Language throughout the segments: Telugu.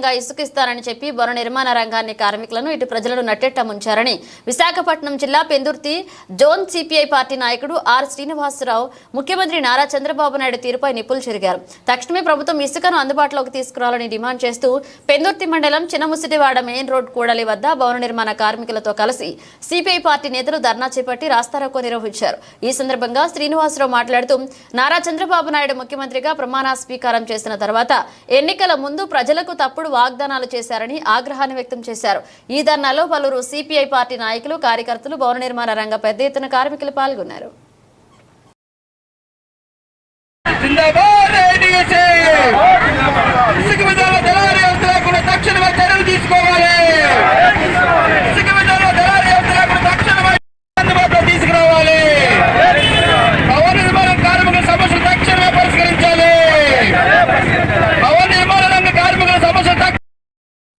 ఇసుకిస్తారని చెప్పి బొన నిర్మాణ రంగాన్ని కార్మికులను ఇటు ప్రజలను నట్టెట్ట ముంచారని. విశాఖపట్నం జిల్లా పెందుర్తి జోన్ సిపిఐ పార్టీ నాయకుడు ఆర్ శ్రీనివాసరావు ముఖ్యమంత్రి నారా చంద్రబాబు నాయుడు తీరుపై నిప్పులు చెరిగారు. తక్షణమే ప్రభుత్వం ఇసుకను అందుబాటులోకి తీసుకురావాలని డిమాండ్ చేస్తూ పెందుర్తి మండలం చిన్నముసిటివాడ మెయిన్ రోడ్ కూడలి వద్ద భవన నిర్మాణ కార్మికులతో కలిసి సిపిఐ పార్టీ నేతలు ధర్నా చేపట్టి రాస్తారోకో నిర్వహించారు. ఈ సందర్భంగా శ్రీనివాసరావు మాట్లాడుతూ నారా చంద్రబాబు నాయుడు ముఖ్యమంత్రిగా ప్రమాణ స్వీకారం చేసిన తర్వాత ఎన్నికల ముందు ప్రజలకు తప్పుడు వాగ్దానాలు చేశారని ఆగ్రహాన్ని వ్యక్తం చేశారు. ఈ ధర్నాలో పలువురు సిపిఐ పార్టీ నాయకులు కార్యకర్తలు భవన నిర్మాణ రంగ పెద్ద ఎత్తున కార్మికులు పాల్గొన్నారు. జిందాబాద్ ఏడీఎస్ఏ ఇసుక విధాన దళారీ వ్యవస్థ లేకుండా తక్షణమే చర్యలు తీసుకోవాలి ఇసుక విధాన దళారీ వ్యవస్థ లేకుండా తక్షణమే అందుబాటులో తీసుకురావాలి భవన నిర్మాణ కార్మికుల సమస్యలు తక్షణమే పరిష్కరించాలి భవన నిర్మాణ రంగ కార్మికుల సమస్యలు తక్ష-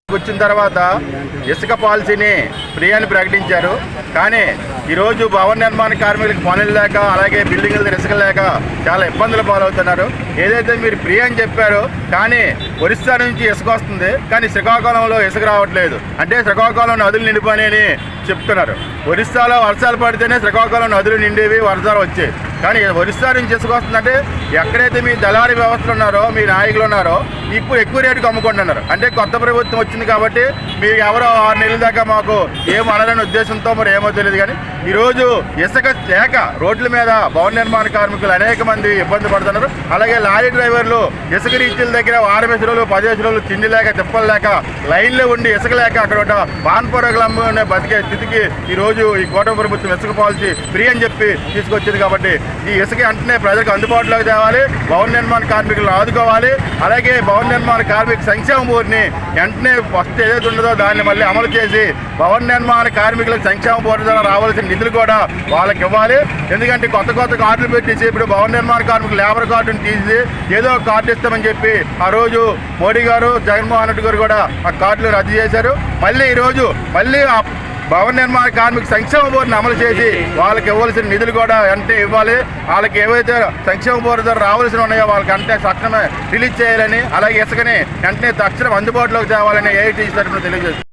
వచ్చిన తర్వాత ఇసుక పాలసీని ఫ్రీ అని ప్రకటించారు. కానీ ఈరోజు భవన నిర్మాణ కార్మికులకు పనులు లేక అలాగే బిల్డింగుల ఇసుక లేక చాలా ఇబ్బందులు పాలవుతున్నారు. ఏదైతే మీరు ఫ్రీ అని చెప్పారో కానీ ఒరిస్సా నుంచి ఇసుక వస్తుంది కానీ శ్రీకాకుళంలో ఇసుక రావట్లేదు. అంటే శ్రీకాకుళం నదులు నిండిపోయినాయని చెప్తున్నారు. ఒరిస్సాలో వర్షాలు పడితేనే శ్రీకాకుళం నదులు నిండేవి వర్షాలు వచ్చాయి. కానీ ఒరిస్సా నుంచి ఇసుక వస్తుందంటే ఎక్కడైతే మీ దళారీ వ్యవస్థలు ఉన్నారో మీ నాయకులు ఉన్నారో ఇప్పుడు ఎక్కువ రేటుకి అమ్ముకుంటున్నారు. అంటే కొత్త ప్రభుత్వం వచ్చింది కాబట్టి మీరు ఎవరో ఆరు నెలల దాకా మాకు ఏం అనలేని ఉద్దేశంతో మరి ఏమో తెలియదు కానీ ఈరోజు ఇసుక లేక రోడ్ల మీద భవన నిర్మాణ కార్మికులు అనేక మంది ఇబ్బంది పడుతున్నారు. అలాగే లారీ డ్రైవర్లు ఇసుక రీచ్ల దగ్గర వారం రోజులు పదిహేను రోజులు తిండి లేక తిప్పలు లేక లైన్లో ఉండి ఇసుక లేక అక్కడ ఉన్న పాన్ బతికే స్థితికి ఈరోజు ఈ కోట ప్రభుత్వం ఇసుక పాలసీ ఫ్రీ అని చెప్పి తీసుకొచ్చింది కాబట్టి ఈ ఇసుక వెంటనే ప్రజలకు అందుబాటులోకి తేవాలి భవన నిర్మాణ కార్మికులను ఆదుకోవాలి. అలాగే భవన నిర్మాణ కార్మిక సంక్షేమ బోర్డుని వెంటనే ఫస్ట్ ఏదైతే ఉన్నదో దాన్ని మళ్ళీ అమలు చేసి భవన నిర్మాణ కార్మికులకు సంక్షేమ బోర్డు ద్వారా రావాల్సిన నిధులు కూడా వాళ్ళకి ఇవ్వాలి. ఎందుకంటే కొత్త కొత్త కార్డులు పెట్టేసి ఇప్పుడు భవన నిర్మాణ కార్మికులు లేబర్ కార్డుని తీసి ఏదో ఒక కార్డు ఇస్తామని చెప్పి ఆ రోజు మోడీ గారు జగన్మోహన్ రెడ్డి గారు కూడా ఆ కార్డులు రద్దు చేశారు. మళ్ళీ ఈరోజు మళ్ళీ భవన నిర్మాణ కార్మిక సంక్షేమ బోర్డుని అమలు చేసి వాళ్ళకి ఇవ్వాల్సిన నిధులు కూడా వెంటనే ఇవ్వాలి. వాళ్ళకి ఏవైతే సంక్షేమ బోర్డు ద్వారా రావాల్సిన ఉన్నాయో వాళ్ళకి అంటే తక్షణమే రిలీజ్ చేయాలని అలాగే ఇసుకని వెంటనే తక్షణం అందుబాటులోకి తేవాలని ఏఐటీసీ తరఫున తెలియజేస్తుంది